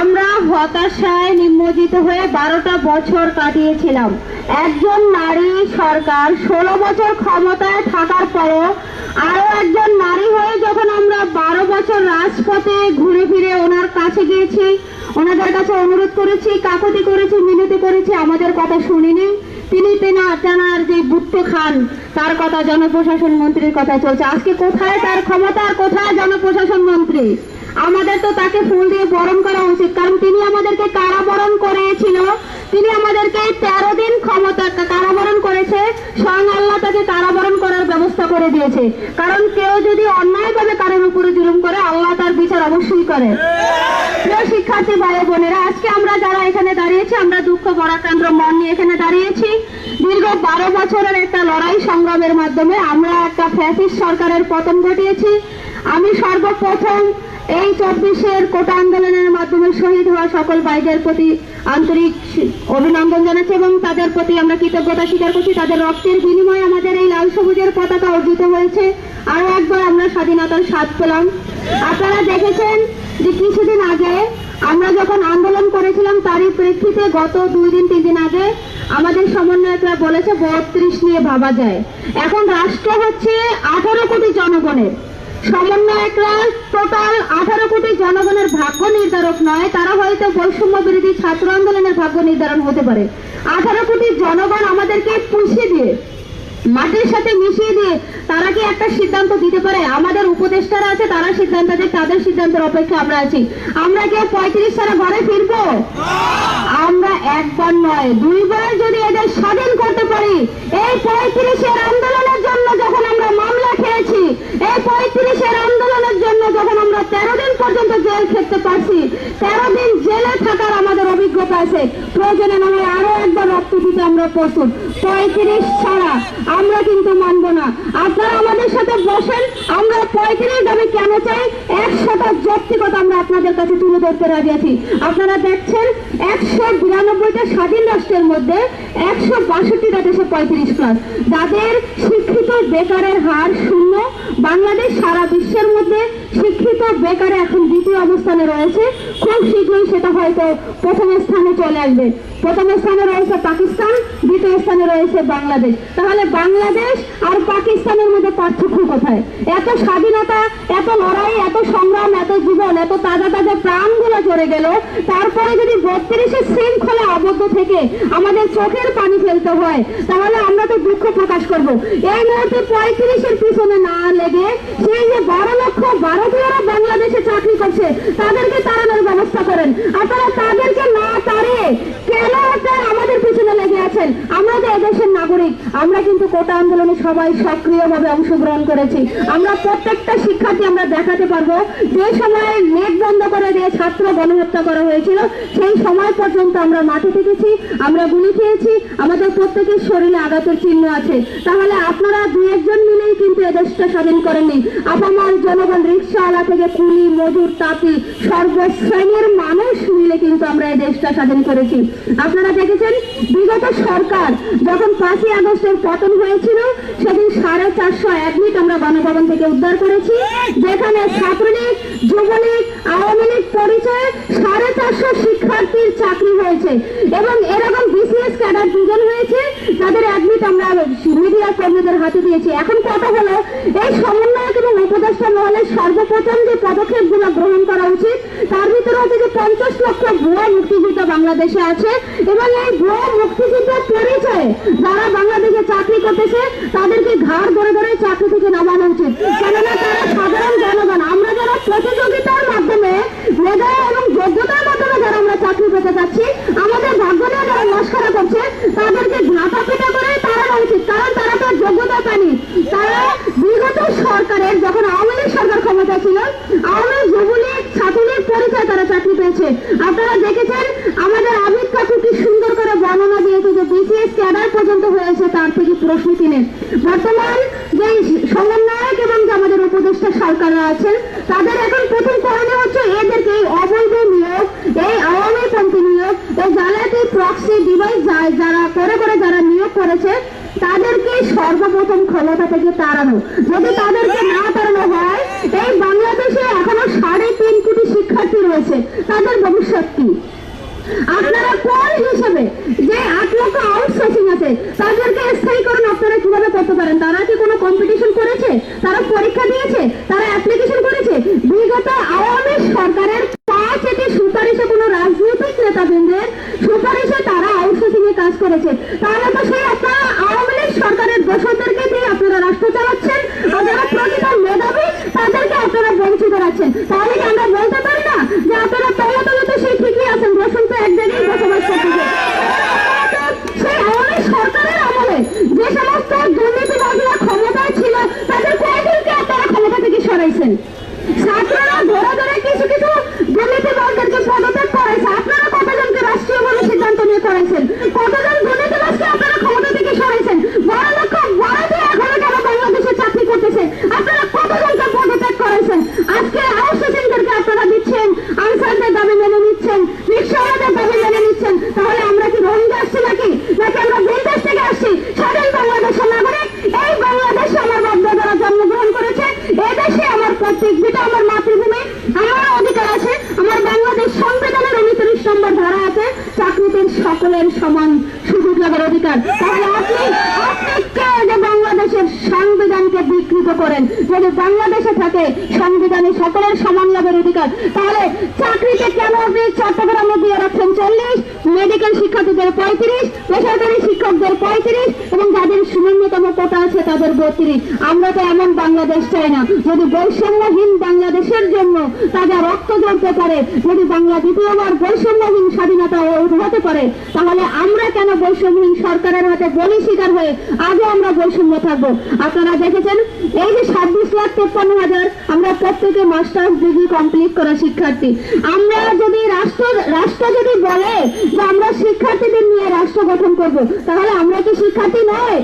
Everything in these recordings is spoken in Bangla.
আমরা হতাশায় নিমজ্জিত হয়ে বারোটা বছর কাটিয়েছিলাম। একজন নারী সরকার ষোলো বছর ক্ষমতায় থাকার পরও আরও একজন নারী হয়ে যখন আমরা বারো বছর রাজপথে ঘুরে ফিরে ওনার কাছে গিয়েছি, ওনাদের কাছে অনুরোধ করেছি, কাকতি করেছি, মিনতি করেছি, আমাদের কথা শুনিনি। তিনি তেনা তেনার যে বুট্টু খান, তার কথা জনপ্রশাসন মন্ত্রীর কথা চলছে। আজকে কোথায় তার ক্ষমতা আর কোথায় জনপ্রশাসন মন্ত্রী? আমাদের তো তাকে ফুল দিয়ে বরণ করা উচিত, কারণ তিনি আমাদেরকে কারাবরণ করেছিল তিনি আমাদেরকে তেরো দিন ক্ষমতা কারাবরণ করেছে, স্বয়ং আল্লাহ তাকে কারাবরণ করার ব্যবস্থা করে দিয়েছে। কারণ কেউ যদি অন্যায়ভাবে কারোর উপরে জুলুম করে, আল্লাহ তার বিচার অবশ্যই করে। প্রিয় শিক্ষার্থী ভাই বোনেরা, আজকে আমরা যারা এখানে দাঁড়িয়েছি, আমরা দুঃখ পরাকান্ত মন নিয়ে এখানে দাঁড়িয়েছি। দীর্ঘ বারো বছরের একটা লড়াই সংগ্রামের মাধ্যমে আমরা একটা ফ্যাসিস্ট সরকারের পতন ঘটিয়েছি। আমি সর্বপ্রথম এই চব্বিশের কোটা আন্দোলনের মাধ্যমে শহীদ হওয়া সকল ভাইদের প্রতি আন্তরিক অভিনন্দন জানাচ্ছি এবং তাদের প্রতি আমরা কৃতজ্ঞতা স্বীকার করছি। তাদের রক্তের বিনিময়ে আমাদের এই লাল সবুজের পতাকা অর্জিত হয়েছে। আরও একবার আমরা স্বাধীনতার স্বাদ পেলাম। আপনারা দেখেছেন যে কিছুদিন আগে আমরা যখন আন্দোলন করেছিলাম, তারই প্রেক্ষিতে গত দুই দিন, তিন দিন আগে আমাদের সমন্বয়করা বলেছে, বত্রিশ নিয়ে ভাবা যায়। এখন রাষ্ট্র হচ্ছে আঠারো কোটি জনগণের। সমন্বয়করা টোটাল আঠারো কোটি জনগণের ভাগ্য নির্ধারক নয়, তারা হয়তো বৈষম্য বিরোধী ছাত্র আন্দোলনের ভাগ্য নির্ধারণ হতে পারে। আঠারো কোটি জনগণ আমাদেরকে পুষিয়ে দিয়ে, মাটির সাথে মিশিয়ে দিয়ে তারা কি একটা সিদ্ধান্ত দিতে পারে? আমাদের উপদেষ্টারা আছে, তারা সিদ্ধান্ত দেয় তাদের সিদ্ধান্তের অপেক্ষা আমরা আছি। আমরা কি পঁয়ত্রিশ সালে ঘরে ফিরবো? আমরা একবার নয়, দুইবার যদি এদের স্বাধীন করতে পারি, এই পঁয়ত্রিশের আন্দোলনের জন্য যখন আমরা মামলা খেয়েছি এই পঁয়ত্রিশের আন্দোলনের জন্য যখন আমরা তেরো দিন পর্যন্ত জেল খেতে পারছি তেরো দিন জেলে থাকার আমাদের অভিজ্ঞতা আছে। প্রয়োজনে নয় আরও একবার রক্ত দিতে আমরা প্রস্তুত। পঁয়ত্রিশ ছাড়া আমরা কিন্তু মানব না। আপনারা আমাদের সাথে বসেন। আমরা পঁয়ত্রিশ দামে কেন চাই? একশোটা যৌক্তিকতা আমরা আপনাদের কাছে তুলে ধরতে রাজি আছি। আপনারা দেখছেন, একশো বিরানব্বইটা স্বাধীন রাষ্ট্রের মধ্যে একশো বাষট্টিটা দেশে পঁয়ত্রিশ প্লাস যাদের শিক্ষিত বেকারের হার শূন্য, বাংলাদেশ সারা বিশ্বের মধ্যে শিক্ষিত বেকারে এখন দ্বিতীয় অবস্থানে রয়েছে। খুব শীঘ্রই সেটা হয়তো প্রথম স্থানে চলে আসবে। প্রথম স্থানে রয়েছে পাকিস্তান, দ্বিতীয় স্থানে রয়েছে বাংলাদেশ। তাহলে বাংলাদেশ আর পাকিস্তানের মধ্যে পার্থক্য কোথায়? এত স্বাধীনতা, এত লড়াই জীবন, এত তাজা তাজা প্রাণগুলো চলে গেল। তারপরে যদি বত্রিশের শৃঙ্খলা আবদ্ধ থেকে আমাদের চোখের পানি ফেলতে হয়, তাহলে আমরা তো দুঃখ প্রকাশ করব। এই মুহূর্তে পঁয়ত্রিশের পিছনে না লেগে সেই যে বারো লক্ষ ভারতীয়রা বাংলাদেশে চাকরি করছে, তাদেরকে তাড়ানোর ব্যবস্থা করেন। আপনারা তাদেরকে না তাড়িয়ে কেন আমাদের পিছনে লেগে আছেন আমরা তো এদেশের নাগরিক আমরা কিন্তু কোটা আন্দোলনে সবাই সক্রিয়ভাবে অংশগ্রহণ করেছি। আমরা প্রত্যেকটা শিক্ষার্থী আমরা দেখাতে পারব। যে সময়ে নেট বন্ধ করে দিয়ে ছাত্র গণহত্যা করা হয়েছিল, সেই সময় পর্যন্ত আমরা মাঠে থেকেছি, আমরা গুলি খেয়েছি, আমাদের প্রত্যেকের শরীরে আঘাতের চিহ্ন আছে। তাহলে আপনারা দু একজন মিলেই কিন্তু এদেশটা স্বাধীন করেননি। আপামার জনগণ রিক্সাওয়ালা থেকে কুলি, মজুর, তাঁতি, সর্বশ্রেণীর মানুষ মিলে কিন্তু আমরা এই দেশটা স্বাধীন করেছি। আপনারা দেখেছেন, বিগত সরকার যখন পাঁচই আগস্টের পতন হয়েছিল, সেদিন সাড়ে চারশো অ্যাডমিট আমরা গণভবন থেকে উদ্ধার করেছি, যেখানে ছাত্রলীগ, যুবলীগ, আওয়ামী লীগ পরিচয়ে সাড়ে চারশো শিক্ষার্থীর চাকরি হয়েছে। এবং এরকম বিসিএস ক্যাডার দুজন হয়েছে তাদের অ্যাডমিট আমরা মিডিয়া কর্মীদের হাতে দিয়েছি। এখন কথা হলো, এই সমন্বয়ক এবং উপদেষ্টা মহলের সর্বপ্রথম যে পদক্ষেপগুলো গ্রহণ করা উচিত তার ভিতরে হচ্ছে যে পঞ্চাশ লক্ষ ভুয়া মুক্তিযোদ্ধা বাংলাদেশে আছে এবং এই ভুয়া মুক্তিযোদ্ধার পরিচয়ে যারা বাংলাদেশে চাকরি করতেছে, তাদেরকে ঘাড় ধরে ধরে চাকরি থেকে নামানো উচিত। কেননা তারা সাধারণ জনগণ, আমরা যারা প্রতিযোগিতার মাধ্যমে, মেধা এবং যোগ্যতার মাধ্যমে যারা আমরা চাকরি পেতে চাচ্ছি, আমাদের ভাগ্য নিয়ে যারা নস্করা করছে তাদেরকে ঝাঁটা পিটা করে তাড়ানো উচিত কারণ তারা তো যোগ্যতা পায়নি তারা বিগত সরকারের যখন আওয়ামী লীগ সরকার ক্ষমতা ছিল আওয়ামী লীগ, যুবলীগ ছাত্রলীগ পরিচয় তারা চাকরি পেয়েছে আপনারা দেখেছেন আমাদের আবিদ কাকু কি সুন্দর করে বর্ণনা দিয়েছে যে বিসিএস ক্যাডার পর্যন্ত হয়েছে, তার থেকে প্রশ্ন কিনে বর্তমান যে সমন্বয়ক এবং যে আমাদের উপদেষ্টা সরকাররা আছেন, তাদের এখন প্রথম করণীয় হচ্ছে এদেরকে এই অবৈধ নিয়োগ, এই আওয়ামী পন্থী নিয়োগ, এই জালাতি প্রক্সি ডিভাইস যারা করে করে যারা নিয়োগ করেছে, তাদেরকে সর্বপ্রথম ক্ষমতা থেকে তাড়ানো। যদি তাদেরকে না তাড়ানো হয়, এই বাংলাদেশে এখনও সাড়ে তিন কোটি শিক্ষার্থী রয়েছে, তাদের ভবিষ্যৎ কি? আপনারা কোন হিসেবে যে আট লক্ষ আউটসোর্সিং আছে, তাদেরকে স্থায়ীকরণ আপনারা কীভাবে করতে পারেন? তারা কি কোনো কম্পিটিশন করেছে? তারা পরীক্ষা দিয়েছে? তারা অ্যাপ্লিকেশন করেছে? বিগত আওয়ামী সরকারের পাঁচ এটি সুপারিশে কোনো রাজনৈতিক নেতাবৃন্দের সুপারিশে তারা আউটসোর্সিং এ কাজ করেছে। তাহলে তো সেই আপনারা আওয়ামী লীগ সরকারের দোষরদেরকে দিয়ে আপনারা রাষ্ট্র চালাচ্ছেন, আর যারা মেধাবী, তাদেরকে আপনারা বঞ্চিত রাখছেন। তাহলে কি আমরা বলতে পারি না যে আপনারা তলে তলে তো সেই ঠিকই আছেন রসুন তো এক জায়গায় বসবাস করতেছে সেই আওয়ামী সরকারের আমলে যে সমস্ত দুর্নীতিবাদীরা ক্ষমতায় ছিল তাদের কয়জনকে আপনারা ক্ষমতা পদত্যাগ করেছে সিদ্ধান্ত কতজন দুর্নীতিবাদকে আপনারা ক্ষমতা থেকে সরাইছেন বড় লক্ষ বড় দিয়ে এখনও কেন বাংলাদেশে চাকরি করতেছে আপনারা কতজনকে পদত্যাগ করাইছেন আজকে আউটসোর্সিংদেরকে আপনারা দিচ্ছেন আনসারদের দাবি মেনে নিচ্ছেন রিক্সাওয়ালাদের দাবি মেনে নিচ্ছেন তাহলে আমরা কি রোহিঙ্গা আসছি নাকি নাকি আমরা বিদেশ থেকে আসছি স্বাধীন বাংলাদেশের নাগরিক এই বাংলাদেশে আমার বাপদাদারা জন্মগ্রহণ করেছে এই দেশে আমার প্রত্যেক যেটা আমার মাতৃভূমি আমার অধিকার আছে আমার বাংলাদেশ সংবিধানের উনত্রিশ নম্বর ধারা আছে চাকরিতে সকলের সমান সুযোগ লাভের অধিকার তাহলে আপনি আপনি কে যে বাংলাদেশের সংবিধানকে বিকৃত করেন যদি বাংলাদেশে থাকে সংবিধানে সকলের সমান লাভের অধিকার তাহলে চাকরিতে কেন চট্টগ্রামে দিয়ে রাখছেন? চল্লিশ মেডিকেল শিক্ষার্থীদের পঁয়ত্রিশ, বেসরকারি শিক্ষকদের পঁয়ত্রিশ, এবং যাদের ন্যূনতম কোটা আছে তাদের বত্রিশ। আমরা তো এমন বাংলাদেশ চাই না, যদি বৈষম্যহীন বাংলাদেশের জন্য তাজা রক্ত ঝরতে পারে, যদি বাংলা দ্বিতীয়বার বৈষম্যহীন স্বাধীনতা হতে পারে, তাহলে আমরা কেন বৈষম্যহীন সরকারের হাতে বলি শিকার হয়ে আজও আমরা বৈষম্য থাকব? আপনারা দেখেছেন, এই যে ছাব্বিশ লাখ তেপ্পান্ন হাজার আমরা প্রত্যেকে মাস্টার্স ডিগ্রি কমপ্লিট করা শিক্ষার্থী। আমরা যদি রাষ্ট্র রাষ্ট্র যদি বলে যে আমরা শিক্ষার্থীদের নিয়ে রাষ্ট্র গঠন করব, তাহলে আমরা কি শিক্ষার্থী নয়?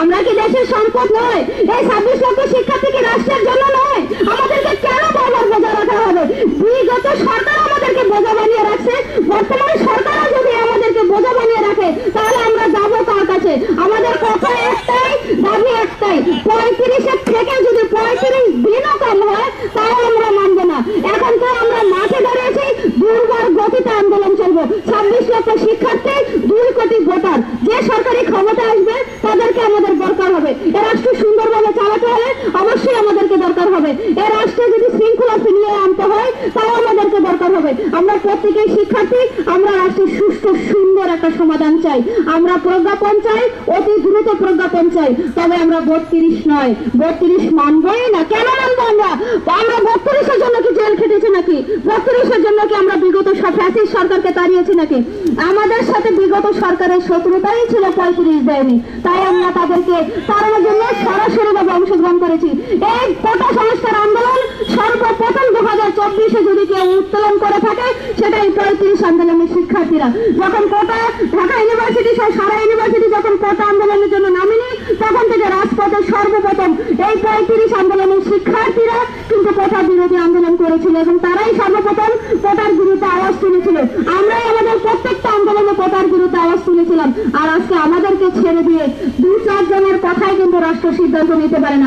আমরা কি দেশের সম্পদ নয়? এই ছাব্বিশ লক্ষ শিক্ষার্থী কি রাষ্ট্রের জন্য নয়? আমাদেরকে কেন বারবার বোঝা রাখা হবে? বিগত সরকার আমাদেরকে বোঝা বানিয়ে রাখছে, বর্তমানে সরকারও যদি আমাদেরকে বোঝা বানিয়ে রাখে তাহলে আমরা যাব কার কাছে আমাদের কথা একটাই দাবি একটাই পঁয়ত্রিশের থেকে যদি পঁয়ত্রিশ দিনও কম হয় তাও আমরা মানবো না এখন তো আমরা মাঠে দাঁড়িয়েছি দুর্বার গতিতে আন্দোলন চলবো ছাব্বিশ লক্ষ শিক্ষার্থী দুই ভোটার যে সরকারি ক্ষমতা আসবে, তাদেরকে আমাদের দরকার হবে। এ রাষ্ট্র সুন্দরভাবে চালাতে হলে অবশ্যই আমাদেরকে দরকার হবে। এ রাষ্ট্রে যদি শৃঙ্খলা ফিরিয়ে আনতে হয়, তাও আমাদেরকে দরকার হবে। আমরা প্রত্যেকেই শিক্ষার্থী, আমরা রাষ্ট্রের সুস্থ সুন্দর একটা চাই আমরা প্রজ্ঞাপন চাই অতি দ্রুত প্রজ্ঞাপন চাই তবে আমরা বত্রিশ নয়। বত্রিশ মানবই না? কেন মানবো আমরা? আমরা বত্রিশের জন্য কি জেল খেটেছি নাকি? বত্রিশের জন্য কি আমরা বিগত ফ্যাসিস্ট সরকারকে তাড়িয়েছি নাকি? আমাদের সাথে বিগত সরকারের শত্রুতাই ছিল পঁয়ত্রিশ দেয়নি। তাই আমরা তাদেরকে তাড়ানোর জন্য সরাসরি ভাবে অংশগ্রহণ করেছি। এই কোটা সংস্কার আন্দোলন সর্বপ্রথম দু হাজার চব্বিশে যদি কেউ উত্তোলন করে থাকে সেটা এই পঁয়ত্রিশ আন্দোলনের শিক্ষার্থীরা। যখন কোটা ঢাকা ইউনিভার্সিটি সহ সারা ইউনিভার্সিটি যখন কোটা আন্দোলনের জন্য নামিনি, তখন থেকে রাজপথে সর্বপ্রথম এই পঁয়ত্রিশ আন্দোলনের শিক্ষার্থীরা কিন্তু কোটা বিরোধী আন্দোলন করেছিল এবং তারাই সর্বপ্রথম কোটার বিরুদ্ধে আওয়াজ তুলেছিল। আমরাই আমাদের প্রত্যেকটা আন্দোলনে কোটার বিরুদ্ধে আওয়াজ তুলেছিলাম। আর আজকে আমাদেরকে ছেড়ে দিয়ে দু চারজনের কথাই কিন্তু রাষ্ট্র সিদ্ধান্ত নিতে পারে না।